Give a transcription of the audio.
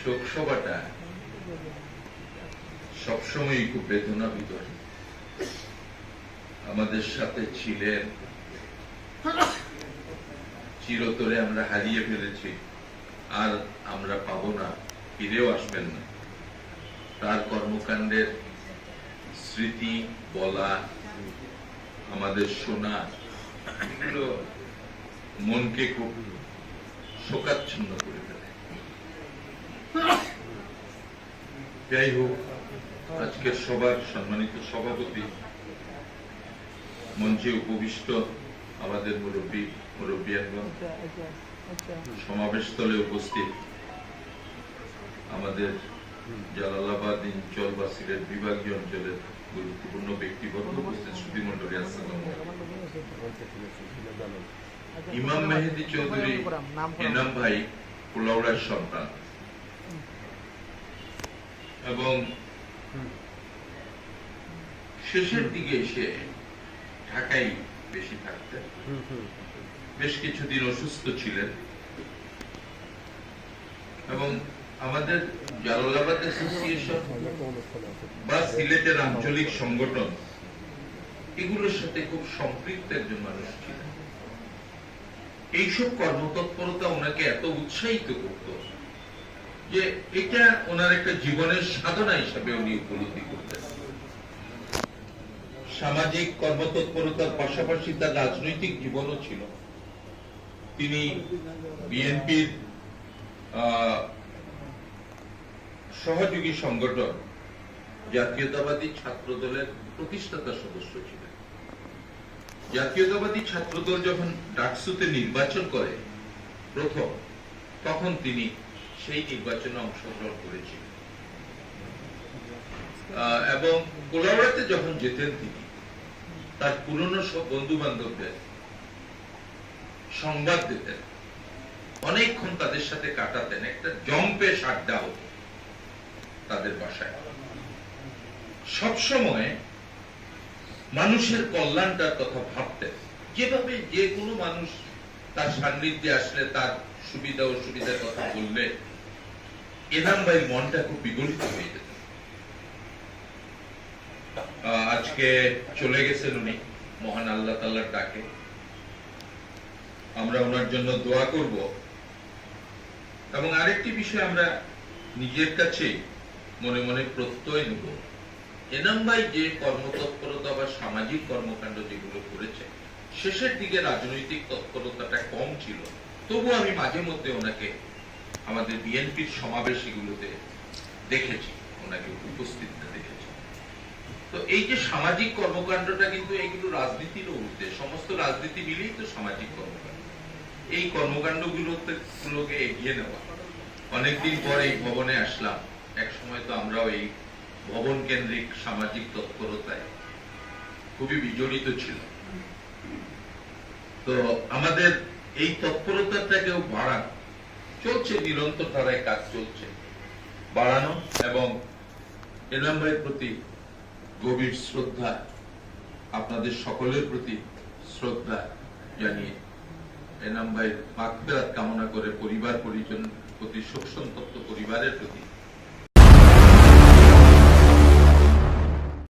শোক সভাটা সবসময় খুব বেদনা ভিতর আমাদের সাথে ছিলেন। চিরতরে আমরা হারিয়ে ফেলেছি। আর আমরা পাবো না, ফিরেও আসবেন না। তার কর্মকাণ্ডের স্মৃতি, বলা, আমাদের শোনা মনকে খুব শোকাচ্ছন্ন করে ফেলে। যাই হোক আজকের সবার সম্মানিত সভাপতি মঞ্চে উপবিষ্ট আমাদের মুরব্বী মুরব্বিয়ানগণ সমাবেশস্থলে উপস্থিত আমাদের জালালাবাদ অঞ্চল বা সিলেট বিভাগীয় অঞ্চলের গুরুত্বপূর্ণ ব্যক্তিবর্গ উপস্থিত শ্রুতিমন্ডলী আসসালাম ইমাম মেহেদি চৌধুরী এনাম ভাই পোলাউড়ার সন্তান। এবং শেষের দিকে এসে ঢাকায় বেশি থাকতেন বেশ কিছুদিন অসুস্থ ছিলেন। এবং আমাদের জালালাবাদ অ্যাসোসিয়েশন বা সিলেটের আঞ্চলিক সংগঠন এগুলোর সাথে খুব সম্পৃক্ত একজন মানুষ ছিলেন। এইসব কর্মতৎপরতা ওনাকে এত উৎসাহিত করত। যে এটা ওনার একটা জীবনের সাধনা হিসাবে উনি উপলব্ধি করতেন। সামাজিক কর্মতৎপরতার পাশাপাশি তার রাজনৈতিক জীবনও ছিল। তিনি বিএনপির সহযোগী সংগঠন, জাতীয়তাবাদী ছাত্র দলের প্রতিষ্ঠাতা সদস্য ছিলেন। জাতীয়তাবাদী ছাত্রদল যখন ডাকসুতে নির্বাচন করে প্রথম, তখন তিনি সেই নির্বাচনে অংশগ্রহণ করেছিলেন আহ, এবং কোলাউড়াতে যখন যেতেন তিনি তার পুরনো সব বন্ধু বান্ধবদের সংবাদ দিতেন। অনেকক্ষণ তাদের সাথে কাটাতেন। একটা জম্পে আড্ডা হতো তাদের বাসায়। সবসময় মানুষের কল্যাণটার কথা ভাবতেন। যেভাবে যে কোনো মানুষ তার সান্নিধ্যে আসলে তার সুবিধা ও সুবিধার কথা বললে এনাম ভাই মনটা খুব বিগলিত হয়ে যেত। আজকে চলে গেছেন উনি, মহান আল্লাহ তাল্লার ডাকে। আমরা ওনার জন্য দোয়া করব। এবং আরেকটি বিষয় আমরা নিজের কাছে মনে মনে প্রত্যয় নেব। এনাম ভাই যে কর্মতৎপরতা বা সামাজিক কর্মকাণ্ড যেগুলো করেছে, শেষের দিকে রাজনৈতিক তৎপরতাটা কম ছিল। তবু আমি মাঝে মধ্যে ওনাকে আমাদের বিএনপির সমাবেশ এগুলোতে দেখেছি, ওনাকে উপস্থিত দেখেছি। তো এই যে সামাজিক কর্মকাণ্ডটা কিন্তু এইগুলো রাজনীতির ঊর্ধ্বে, সমস্ত রাজনীতি মিলেই তো সামাজিক কর্মকাণ্ড। এই কর্মকাণ্ড গুলোকে এগিয়ে নেওয়া। অনেকদিন পর এই ভবনে আসলাম এক সময় তো আমরাও এই ভবন কেন্দ্রিক সামাজিক তৎপরতায় খুবই বিজড়িত ছিল তো আমাদের এই তৎপরতাটাকেও বাড়ানো চলছে নিরন্তর ধারায় কাজ চলছে। বাড়ানো এবং ভাইয়ের প্রতি গভীর শ্রদ্ধা, আপনাদের সকলের প্রতি শ্রদ্ধা জানিয়ে এনাম ভাই কামনা করে পরিবার পরিজন প্রতি শোক সন্তপ্ত পরিবারের প্রতি